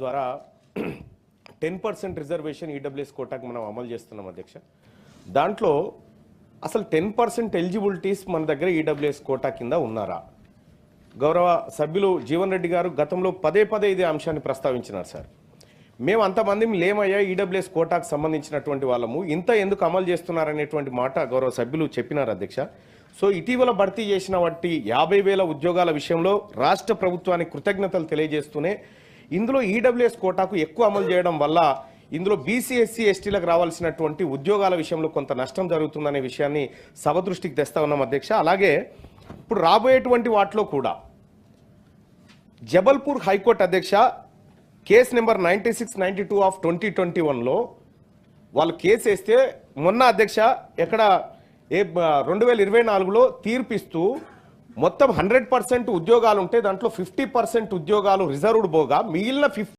ద్వారా ten percent reservation EWS కోటాకు మనం అమలు చేస్తున్నాం అధ్యక్ష. దాంట్లో అసలు టెన్ పర్సెంట్ ఎలిజిబిలిటీస్ మన దగ్గర ఈడబ్ల్యూఎస్ కోటా కింద ఉన్నారా? గౌరవ సభ్యులు జీవన్ రెడ్డి గారు గతంలో పదే పదే ఇదే అంశాన్ని ప్రస్తావించినారు సార్. మేము అంతమంది లేమయ్యా ఈడబ్ల్యూఎస్ కోటాకు సంబంధించినటువంటి వాళ్ళము. ఇంత ఎందుకు అమలు చేస్తున్నారనేటువంటి మాట గౌరవ సభ్యులు చెప్పినారు అధ్యక్ష. సో ఇటీవల భర్తీ చేసిన వాటి యాభై వేల ఉద్యోగాల విషయంలో రాష్ట్ర ప్రభుత్వానికి కృతజ్ఞతలు తెలియజేస్తూనే ఇందులో ఈడబ్ల్యూఎస్ కోటాకు ఎక్కువ అమలు చేయడం వల్ల ఇందులో బీసీ ఎస్సీ ఎస్టీలకు రావాల్సినటువంటి ఉద్యోగాల విషయంలో కొంత నష్టం జరుగుతుందనే విషయాన్ని సభ దృష్టికి తెస్తా ఉన్నాం అధ్యక్ష. అలాగే ఇప్పుడు రాబోయేటువంటి వాటిలో కూడా జబల్పూర్ హైకోర్టు అధ్యక్ష case number ninety six ninety two of twenty twenty వన్లో వాళ్ళు కేసు వేస్తే మొన్న అధ్యక్ష ఎక్కడ ఏ రెండు వేల ఇరవై నాలుగులో తీర్పిస్తూ మొత్తం హండ్రెడ్ పర్సెంట్ ఉద్యోగాలు ఉంటే దాంట్లో ఫిఫ్టీ పర్సెంట్ ఉద్యోగాలు రిజర్వ్డ్ పోగా మిగిలిన ఫిఫ్టీ